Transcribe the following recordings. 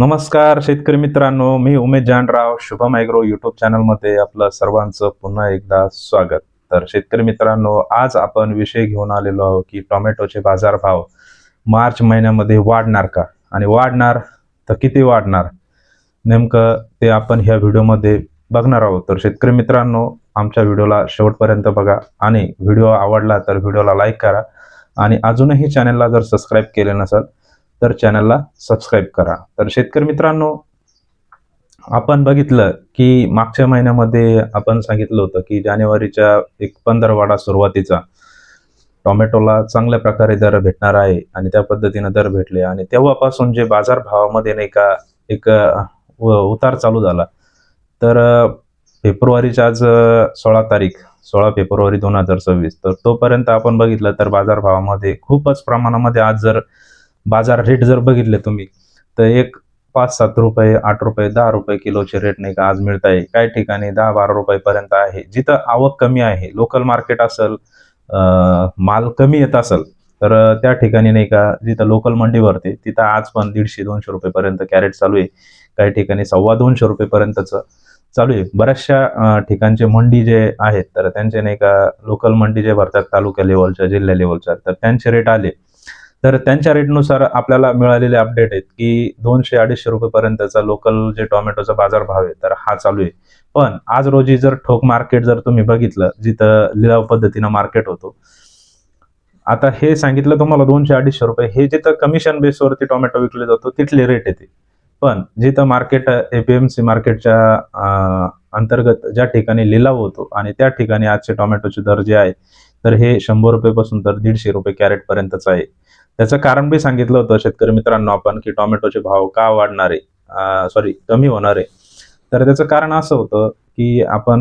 नमस्कार शेतकरी मित्रांनो मी उमेश जानराव शुभम ॲग्रो युट्यूब चॅनलमध्ये आपलं सर्वांचं पुन्हा एकदा स्वागत. तर शेतकरी मित्रांनो आज आपण विषय घेऊन आलेलो आहोत की टोमॅटोचे बाजारभाव मार्च महिन्यामध्ये वाढणार का? आणि वाढणार तर किती वाढणार? नेमकं ते आपण ह्या व्हिडिओमध्ये बघणार आहोत. तर शेतकरी मित्रांनो आमच्या व्हिडिओला शेवटपर्यंत बघा. आणि व्हिडिओ आवडला तर व्हिडिओला लाईक करा. आणि अजूनही चॅनलला जर सबस्क्राईब केले नसेल तर चॅनलला सबस्क्राईब करा. तर शेतकरी मित्रांनो आपण बघितलं की मागच्या महिन्यामध्ये आपण सांगितलं होतं की जानेवारीच्या एक पंधरवाडा सुरुवातीचा टोमॅटोला चांगल्या प्रकारे दर भेटणार आहे आणि त्या पद्धतीनं दर भेटले आणि तेव्हापासून जे बाजारभावामध्ये नाही का एक उतार चालू झाला. तर फेब्रुवारीच्या आज सोळा तारीख सोळा फेब्रुवारी दोन हजार सव्वीस. तर तोपर्यंत आपण बघितलं तर बाजारभावामध्ये खूपच प्रमाणामध्ये आज जर बाजार रेट जर बघितले तुम्ही तर एक पाच सात रुपये आठ रुपये दहा रुपये किलोचे रेट नाही का आज मिळत आहे काही ठिकाणी दहा बारा रुपयेपर्यंत आहे. जिथं आवक कमी आहे लोकल मार्केट असेल माल कमी येत असेल तर त्या ठिकाणी नाही का जिथं लोकल मंडी भरते तिथं आज पण दीडशे दोनशे रुपयेपर्यंत कॅरेट चालू आहे. काही ठिकाणी सव्वा दोनशे रुपयेपर्यंतचं चालू आहे. बऱ्याचशा ठिकाणचे मंडी जे आहेत तर त्यांचे नाही का लोकल मंडी जे भरतात तालुका लेवलच्या जिल्हा लेवलच्या तर त्यांचे रेट आले. तर त्यांच्या रेटनुसार आपल्याला मिळालेले अपडेट आहेत की दोनशे अडीचशे रुपयेपर्यंतचा लोकल जे टोमॅटोचा बाजार भाव आहे तर हा चालू आहे. पण आज रोजी जर ठोक मार्केट जर तुम्ही बघितलं जिथं लिलाव पद्धतीनं मार्केट होतो आता हे सांगितलं तुम्हाला दोनशे अडीचशे रुपये हे जिथं कमिशन बेसवरती टोमॅटो विकले जातो तिथले रेट येते. पण जिथं मार्केट एपीएमसी मार्केटच्या अंतर्गत ज्या ठिकाणी लिलाव होतो आणि त्या ठिकाणी आजचे टोमॅटोचे दर जे आहे तर हे शंभर रुपयेपासून तर दीडशे रुपये कॅरेट पर्यंतच आहे. त्याचं कारण बी सांगितलं होतं शेतकरी मित्रांनो आपण की टोमॅटोचे भाव का वाढणार? आहे सॉरी कमी होणार. आहे तर त्याचं कारण असं होतं की आपण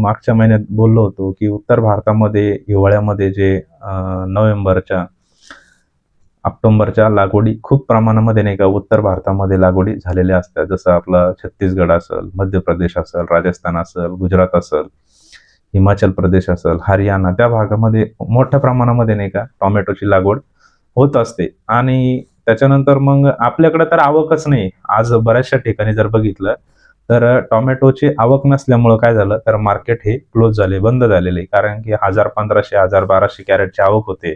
मागच्या महिन्यात बोललो होतो की उत्तर भारतामध्ये हिवाळ्यामध्ये जे नोव्हेंबरच्या ऑक्टोबरच्या लागवडी खूप प्रमाणामध्ये नाही का उत्तर भारतामध्ये लागवडी झालेल्या असतात. जसं आपलं छत्तीसगड असेल मध्य प्रदेश असेल राजस्थान असेल गुजरात असेल हिमाचल प्रदेश असेल हरियाणा त्या भागामध्ये मोठ्या प्रमाणामध्ये नाही का टोमॅटोची लागवड होत असते. आणि त्याच्यानंतर मग आपल्याकडे तर आवकच नाही. आज बऱ्याचशा ठिकाणी जर बघितलं तर टोमॅटोची आवक नसल्यामुळं काय झालं तर मार्केट हे क्लोज झाले बंद झालेले. कारण की हजार पंधराशे हजार बाराशे कॅरेटची आवक होते.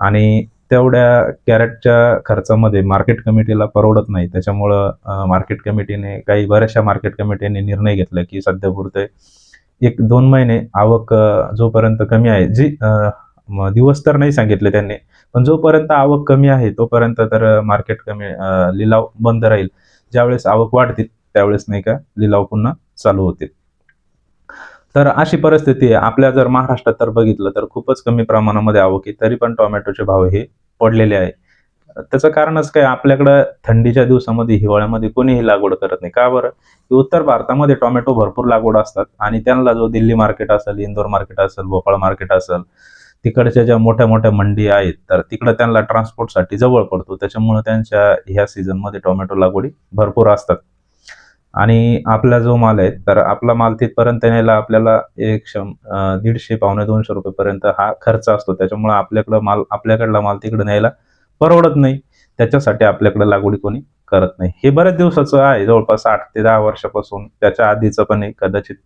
आणि तेवढ्या कॅरेटच्या खर्चामध्ये मार्केट कमिटीला परवडत नाही. त्याच्यामुळं मार्केट कमिटीने काही बऱ्याचशा मार्केट कमिटीने निर्णय घेतला की सध्या पुरते एक दोन महिने आवक जोपर्यंत कमी आहे जी दिवस तर नाही सांगितले त्यांनी. पण जोपर्यंत आवक कमी आहे तोपर्यंत तर मार्केट कमी लिलाव बंद राहील. ज्यावेळेस आवक वाढतील त्यावेळेस नाही का लिलाव पुन्हा चालू होतील. तर अशी परिस्थिती आहे. आपल्या जर महाराष्ट्रात तर बघितलं तर खूपच कमी प्रमाणामध्ये आवक आहे. तरी पण टोमॅटोचे भाव हे पडलेले आहे. त्याचं कारणच काय आपल्याकडं थंडीच्या दिवसामध्ये हिवाळ्यामध्ये कोणीही लागवड करत नाही. का बरं? की उत्तर भारतामध्ये टोमॅटो भरपूर लागवड असतात. आणि त्यांना जो दिल्ली मार्केट असेल इंदोर मार्केट असेल भोपाळ मार्केट असेल तिकडच्या ज्या मोठ्या मोठ्या मंडी आहेत तर तिकडं त्यांना ट्रान्सपोर्टसाठी जवळ पडतो. त्याच्यामुळे त्यांच्या ह्या सीझनमध्ये टोमॅटो लागवडी भरपूर असतात. आणि आपला जो माल आहे तर आपला माल तिथपर्यंत न्यायला आपल्याला एक शं दीडशे पावणे दोनशे रुपयेपर्यंत हा खर्च असतो. त्याच्यामुळे आपल्याकडं माल आपल्याकडला माल तिकडे न्यायला परवडत नाही. त्याच्यासाठी आपल्याकडे लागवडी कोणी करत नाही. हे बऱ्याच दिवसाचं आहे. जवळपास आठ ते दहा वर्षापासून त्याच्या आधीचं पण कदाचित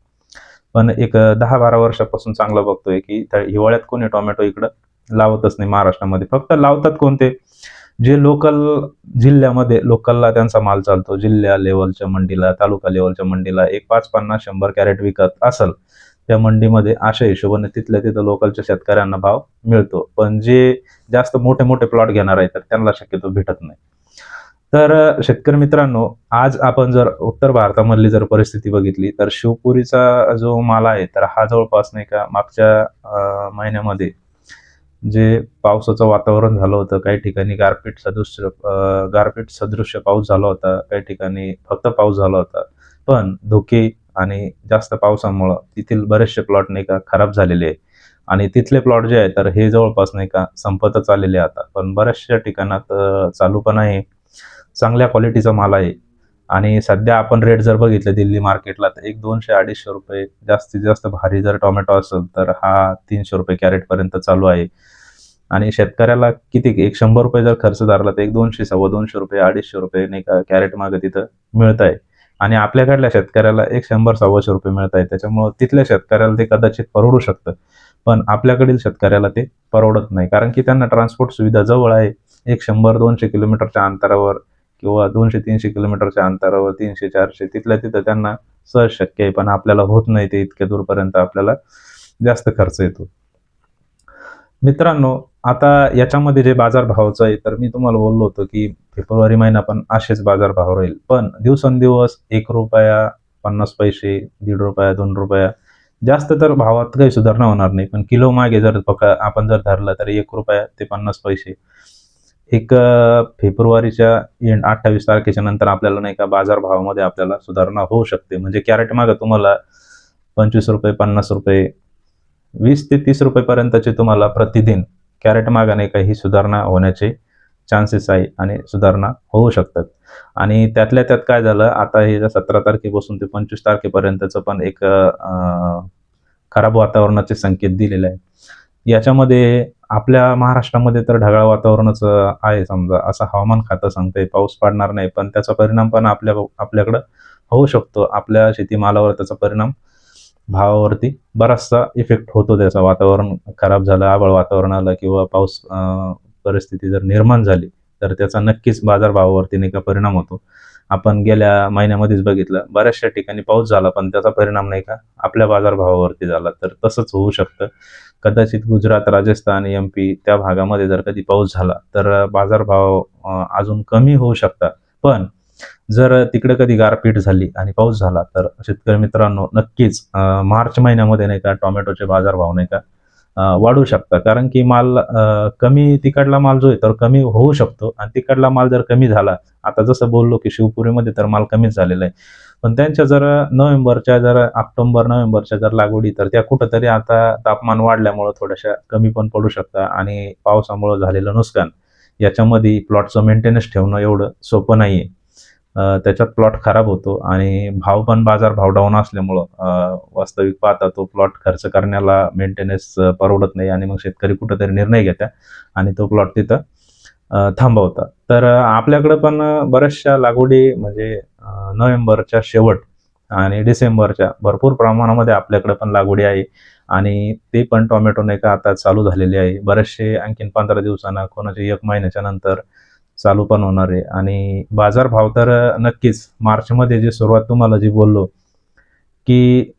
पण एक दहा बारा वर्षापासून चांगलं बघतोय की त्या हिवाळ्यात कोणी टोमॅटो इकडं लावतच नाही महाराष्ट्रामध्ये. फक्त लावतात कोणते? जे लोकल जिल्ह्यामध्ये लोकलला त्यांचा माल चालतो. जिल्ह्या लेवलच्या मंडीला तालुका लेवलच्या मंडीला एक पाच पन्नास शंभर कॅरेट विकत असल त्या मंडीमध्ये अशा हिशोबाने तिथल्या तिथं लोकलच्या शेतकऱ्यांना भाव मिळतो. पण जे जास्त मोठे मोठे प्लॉट घेणार आहे तर त्यांना शक्यतो भेटत नाही. तर शेतकरी मित्रांनो आज आपण जर उत्तर भारतामधली जर परिस्थिती बघितली तर शिवपुरीचा जो माल आहे तर हा जवळपास नाही का मागच्या महिन्यामध्ये जे पावसाचं वातावरण झालं होतं काही ठिकाणी गारपीट सदृश्य गारपीट सदृश्य पाऊस झाला होता काही ठिकाणी फक्त पाऊस झाला होता. पण धोके आणि जास्त पावसामुळं तेथील बरेचसे प्लॉट नाही का खराब झालेले आहे आणि तिथले प्लॉट जे आहे तर हे जवळपास नाही का संपतच आलेले आता. पण बऱ्याचशा ठिकाणात चालू पण आहे. चांगल्या क्वालिटीचा माल आहे. आणि सध्या आपण रेट जर बघितले दिल्ली मार्केटला तर एक दोनशे अडीचशे रुपये जास्तीत जास्त भारी जर टोमॅटो असेल तर हा तीनशे रुपये कॅरेटपर्यंत चालू आहे. आणि शेतकऱ्याला किती एक शंभर रुपये जर खर्च धरला तर एक दोनशे सव्वा दोनशे रुपये अडीचशे रुपये नाही का कॅरेट मागं तिथं मिळत आहे. आणि आपल्याकडल्या शेतकऱ्याला एक शंभर सव्वाशे रुपये मिळत आहे. त्याच्यामुळं तिथल्या शेतकऱ्याला ते कदाचित परवडू शकतं. पण आपल्याकडील शेतकऱ्याला ते परवडत नाही. कारण की त्यांना ट्रान्सपोर्ट सुविधा जवळ आहे. एक शंभर दोनशे किलोमीटरच्या अंतरावर किंवा दोनशे तीनशे किलोमीटरच्या अंतरावर तीनशे चारशे तिथल्या तिथं त्यांना सहज शक्य आहे. पण आपल्याला होत नाही ते इतक्या दूरपर्यंत आपल्याला जास्त खर्च येतो. मित्रांनो आता याच्यामध्ये जे बाजारभावाचं आहे तर मी तुम्हाला बोललो होतो की फेब्रुवारी महिना पण असेच बाजारभाव राहील. पण दिवसेंदिवस एक रुपया पन्नास पैसे दीड रुपया दोन रुपया जास्त तर भावात काही सुधारणा होणार नाही. पण किलो मागे जर पका आपण जर धरलं तर एक रुपया ते पन्नास पैसे. एक फेब्रुवारीच्या एंड अठ्ठावीस तारखेच्या नंतर आपल्याला नाही का बाजारभावामध्ये आपल्याला सुधारणा होऊ शकते. म्हणजे कॅरेट मागं तुम्हाला पंचवीस रुपये पन्नास रुपये वीस ते तीस रुपयेपर्यंतचे तुम्हाला प्रतिदिन कॅरेट मागाने काही ही सुधारणा होण्याचे चान्सेस आहे आणि सुधारणा होऊ शकतात. आणि त्यातल्या त्यात काय झालं आता हे जर सतरा तारखेपासून ते पंचवीस तारखेपर्यंतचं पण एक खराब वातावरणाचे संकेत दिलेले आहे याच्यामध्ये आपल्या महाराष्ट्रामध्ये तर ढगाळ वातावरणच आहे. समजा असं हवामान खातं सांगतंय पाऊस पडणार नाही पण त्याचा परिणाम पण आपल्या आपल्याकडं होऊ शकतो. आपल्या शेतीमालावर त्याचा परिणाम भावावरती बराचसा इफेक्ट होतो त्याचा. वातावरण खराब झालं आबळ वातावरण आलं किंवा पाऊस परिस्थिती जर निर्माण झाली तर त्याचा नक्कीच बाजारभावावरती नाही का परिणाम होतो. आपण गेल्या महिन्यामध्येच बघितलं बऱ्याचशा ठिकाणी पाऊस झाला पण त्याचा परिणाम नाही का? आपल्या बाजारभावावरती झाला. तर तसंच होऊ शकतं. कदाचित गुजरात राजस्थान एम पी त्या भागामध्ये जर कधी पाऊस झाला तर बाजारभाव अजून कमी होऊ शकतात. पण जर तिकडे कधी गारपीट झाली आणि पाऊस झाला तर शेतकरी मित्रांनो नक्कीच मार्च महिन्यामध्ये नाही का टोमॅटोचे बाजारभाव नाही का वाढू शकता. कारण की माल कमी तिकडला माल जो आहे तर कमी होऊ शकतो आणि तिकडला माल जर कमी झाला आता जसं बोललो की शिवपुरीमध्ये तर माल कमीच झालेला आहे. पण त्यांच्या जर नोव्हेंबरच्या जर ऑक्टोबर नोव्हेंबरच्या जर लागवडी तर त्या कुठंतरी आता तापमान वाढल्यामुळं थोड्याशा कमी पण पडू शकतात आणि पावसामुळं झालेलं नुकसान याच्यामध्ये प्लॉटचं मेंटेनन्स ठेवणं एवढं सोपं नाही आहे त्याच्यात प्लॉट खराब होतो आणि भाव पण बाजार भाव डाऊन असल्यामुळं वास्तविक पाहता तो प्लॉट खर्च करण्याला मेंटेनन्स परवडत नाही आणि मग शेतकरी कुठंतरी निर्णय घेतात आणि तो प्लॉट तिथं थांबवतात तर आपल्याकडं पण बऱ्याचशा लागवडी म्हणजे नोव्हेंबरच्या शेवट आणि डिसेंबरच्या भरपूर प्रमाणामध्ये आपल्याकडे पण लागवडी आहे आणि ते पण टोमॅटो नाही का आता चालू झालेले आहे. बरेचसे आणखीन पंधरा दिवसांना कोणाचे एक महिन्याच्या नंतर चालू पण होणार आहे. आणि बाजारभाव तर नक्कीच मार्चमध्ये जे सुरुवात तुम्हाला जी बोललो की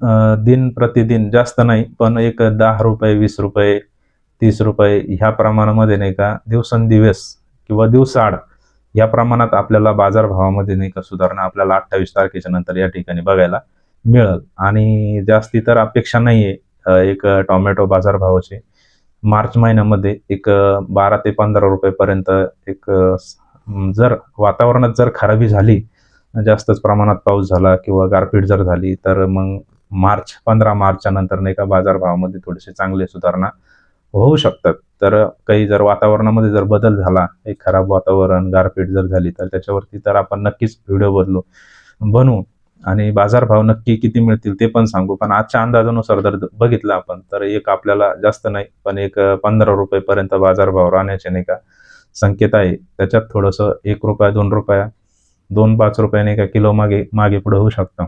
दिन प्रतिदिन जास्त नाही पण एक दहा रुपये वीस रुपये तीस रुपये ह्या प्रमाणामध्ये नाही का दिवसेंदिवस किंवा दिवसाआड या प्रमाणात आपल्याला बाजारभावामध्ये नाही का सुधारणा आपल्याला अठ्ठावीस तारखेच्या नंतर या ठिकाणी बघायला मिळेल. आणि जास्ती तर अपेक्षा नाही आहे एक टॉमॅटो बाजारभावाची मार्च महिन्यामध्ये एक बारा ते पंधरा रुपयेपर्यंत एक जर वातावरणात जर खराबी झाली जास्तच प्रमाणात पाऊस झाला किंवा गारपीट जर झाली तर मग मार्च पंधरा मार्चच्या नंतर नाही का बाजारभावामध्ये थोडेसे चांगले सुधारणा होऊ शकतात. तर काही जर वातावरणामध्ये जर बदल झाला एक खराब वातावरण गारपीट जर झाली तर त्याच्यावरती तर आपण नक्कीच व्हिडिओ बदलू बनवू. आणि बाजारभाव नक्की किती मिळतील ते पण सांगू. पण आजच्या अंदाजानुसार जर बघितलं आपण तर एक आपल्याला जास्त नाही पण एक पंधरा रुपयेपर्यंत बाजारभाव राहण्याचे नाही का संकेत आहे. त्याच्यात थोडंसं एक रुपया दोन रुपया दोन पाच रुपये नाही का किलो मागे मागे पुढे होऊ शकतं.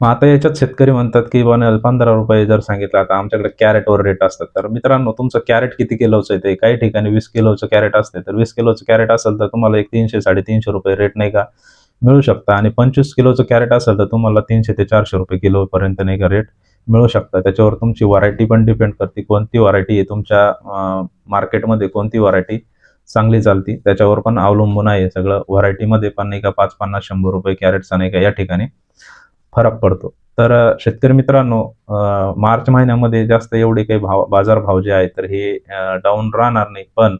मग आता याच्यात शेतकरी म्हणतात की बनल पंधरा रुपये जर सांगितलं आता आमच्याकडे कॅरेटवर रेट असतात. तर मित्रांनो तुमचं कॅरेट किती किलोचं आहे ते काही ठिकाणी वीस किलोचं कॅरेट असते तर वीस किलोचं कॅरेट असेल तर तुम्हाला एक तीनशे साडेतीनशे रुपये रेट नाही का मिळू शकता. आणि पंचवीस किलोचं कॅरेट असेल तर तुम्हाला तीनशे ते चारशे रुपये किलोपर्यंत नाही का रेट मिळू शकता. त्याच्यावर तुमची व्हरायटी पण डिपेंड करते. कोणती व्हरायटी आहे तुमच्या मार्केटमध्ये कोणती व्हरायटी चांगली चालती. त्याच्यावर पण अवलंबून आहे सगळं. व्हरायटीमध्ये पण नाही का पाच पन्नास शंभर रुपये कॅरेटचा नाही का या ठिकाणी फरक पडतो. तर शेतकरी मित्रांनो मार्च महिन्यामध्ये जास्त एवढे काही भाव बाजारभाव जे आहेत तर हे डाऊन राहणार नाही. पण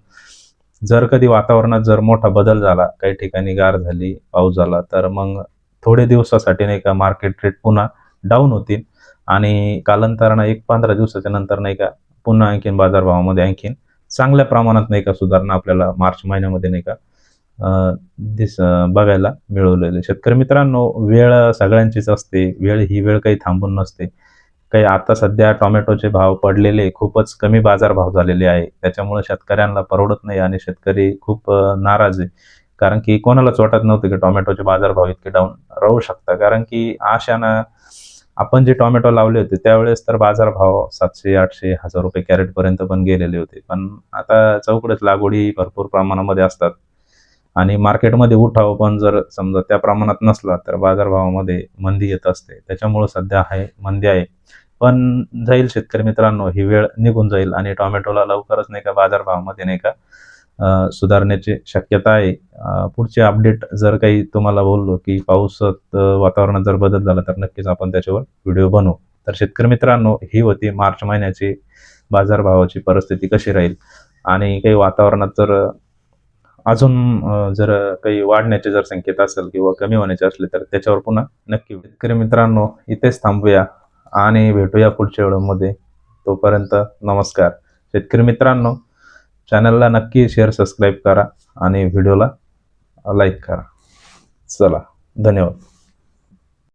जर कधी वातावरणात जर मोठा बदल झाला काही ठिकाणी गार झाली पाऊस झाला तर मग थोडे दिवसासाठी नाही का मार्केट रेट पुन्हा डाऊन होतील. आणि कालांतरानं एक पंधरा दिवसाच्या नंतर नाही का पुन्हा आणखीन बाजारभावामध्ये आणखीन चांगल्या प्रमाणात नाही का सुधारणा आपल्याला मार्च महिन्यामध्ये नाही का दिस बघायला मिळवलेले. शेतकरी मित्रांनो वेळ सगळ्यांचीच असते. वेळ ही वेळ काही थांबून नसते. काही आता सध्या टोमॅटोचे भाव पडलेले खूपच कमी बाजारभाव झालेले आहे. त्याच्यामुळे शेतकऱ्यांना परवडत नाही आणि शेतकरी खूप नाराज आहे. कारण की कोणालाच वाटत नव्हतं की टोमॅटोचे बाजारभाव इतके डाऊन राहू शकतात. कारण की आशानं आपण जे टोमॅटो लावले होते त्यावेळेस तर बाजारभाव सातशे आठशे हजार रुपये कॅरेटपर्यंत पण गेलेले होते. पण आता चौकडेच लागवडी भरपूर प्रमाणामध्ये असतात. आणि मार्केटमध्ये उठाव पण जर समजा त्या प्रमाणात नसला तर बाजारभावामध्ये मंदी येत असते. त्याच्यामुळं सध्या आहे मंदी आहे. पण जाईल शेतकरी मित्रांनो ही वेळ निघून जाईल आणि टोमॅटोला लवकरच नाही का बाजारभावामध्ये नाही का सुधारण्याची शक्यता आहे. पुढचे अपडेट जर काही तुम्हाला बोललो की पावसात वातावरणात जर बदल झाला तर नक्कीच आपण त्याच्यावर व्हिडिओ बनवू. तर शेतकरी मित्रांनो ही होती मार्च महिन्याची बाजारभावाची परिस्थिती कशी राहील? आणि काही वातावरणात जर अजून जर काही वाढण्याचे जर संकेत असेल किंवा कमी होण्याचे असले तर त्याच्यावर पुन्हा नक्की शेतकरी मित्रांनो इथेच थांबूया. आणि भेटूया पुढच्या व्हिडिओमध्ये. तोपर्यंत नमस्कार. शेतकरी मित्रांनो चॅनलला नक्की शेअर सबस्क्राईब करा आणि व्हिडिओला लाईक करा. चला धन्यवाद.